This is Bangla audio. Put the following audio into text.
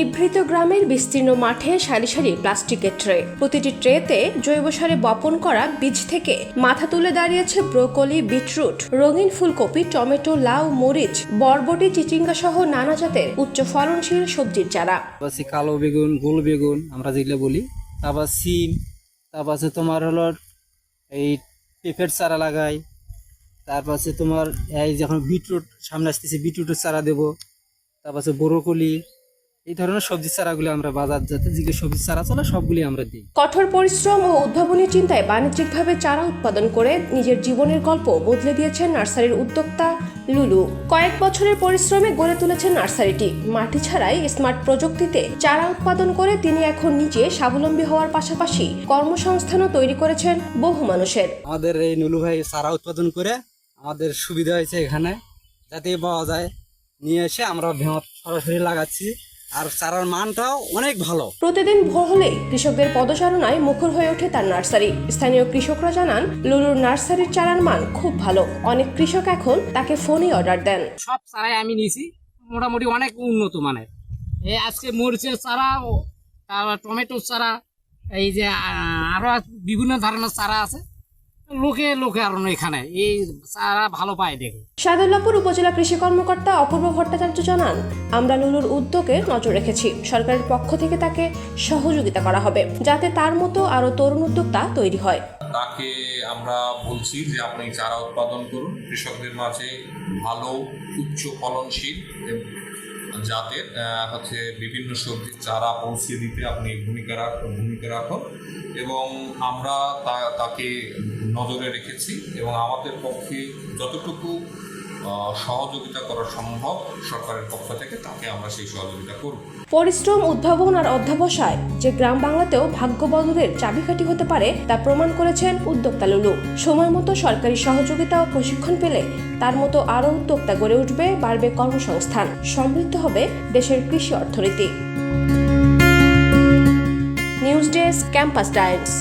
নিভৃত গ্রামের বিস্তীর্ণ মাঠে সারি সারি প্লাস্টিকের ট্রে। প্রতিটি ট্রেতে জৈব সারে বপন করা বীজ থেকে মাথা তুলে দাঁড়িয়েছে ব্রোকলি, বিটরুট, রঙিন ফুলকপি, টমেটো, লাউ, মরিচ, বরবটি, চিচিঙ্গা সহ নানা জাতের উচ্চ ফলনশীল সবজির চারা। কালো বেগুন, গোল বেগুন, আমরা যেগুলো বলি। তারপর সিম, তারপর তোমার হলো এই পেঁপের চারা লাগাই। তারপর তোমার এই যখন বিটরুট, সামনে আসতেছে বিটরুটের চারা দেবো। তারপর বরকলি এই ধরনের সবজির চারাগুলো আমরা বাজার যাতে যে সবজির চারা চলে সবগুলি আমরা দিই। কঠোর পরিশ্রম ও উদ্ভাবনী চিন্তায় বাণিজ্যিকভাবে চারা উৎপাদন করে নিজের জীবনের গল্প বদলে দিয়েছেন নার্সারির উদ্যোক্তা লুলু। কয়েক বছরের পরিশ্রমে গড়ে তুলেছেন নার্সারিটি। মাটি ছাড়াই স্মার্ট প্রযুক্তিতে চারা উৎপাদন করে তিনি এখন নিজে স্বাবলম্বী হওয়ার পাশাপাশি কর্মসংস্থানও তৈরি করেছেন বহু মানুষের। আমাদের এই নুলু ভাই চারা উৎপাদন করে আমাদের সুবিধা হয়েছে এখানে। যাতে পাওয়া যায়। নিয়ে এসে আমরা সরাসরি লাগাচ্ছি। আর চারার মানটাও অনেক ভালো। প্রতিদিন ভোর হলে কৃষকদের পদচারণায় মুখর হয়ে ওঠে তার নার্সারি। স্থানীয় কৃষকরা জানান লুলুর নার্সারির চারার মান খুব ভালো। অনেক কৃষক এখন তাকে ফোনে অর্ডার দেন। সব চারাই আমি নিয়েছি মোটামুটি অনেক উন্নত মানের। এই আজকে মরিচের চারা ও তারপর টমেটোর চারা এই যে আহ, আরও বিভিন্ন ধরনের চারা আছে। লোকে লোকে আর এখানে। এই চারা ভালো পায় দেখে সাদুল্লাপুর উপজেলা কৃষি কর্মকর্তা অপূর্ব ভট্টাচার্য জানান আমরা লুলুর উদ্যোগে নজর রেখেছি। সরকারের পক্ষ থেকে তাকে সহযোগিতা করা হবে যাতে তার মতো আরও তরুণ উদ্যোক্তা তৈরি হয়। তাকে আমরা বলছি যে আপনি চারা উৎপাদন করুন। কৃষকদের মাঝে ভালো উচ্চ ফলনশীল এবং জাতের হচ্ছে বিভিন্ন সবজির চারা পৌঁছে দিতে আপনি ভূমিকা রাখ ভূমিকা রাখুন এবং আমরা তা- তাকে নজরে রেখেছি এবং আমাদের পক্ষে যতটুকু সহযোগিতা করা সম্ভব সরকারের পক্ষ থেকে তাকে আমরা সেই সহযোগিতা করব। পরিশ্রম, উদ্ভাবন আর অধ্যাবসায় যে গ্রাম বাংলাতেও ভাগ্য বদলের চাবিকাঠি হতে পারে তা প্রমাণ করেছেন উদ্যোক্তা লুলু। সময় মতো সরকারি সহযোগিতা ও প্রশিক্ষণ পেলে তার মতো আরও উদ্যোক্তা গড়ে উঠবে, বাড়বে কর্মসংস্থান, সমৃদ্ধ হবে দেশের কৃষি অর্থনীতি। News desk campus times.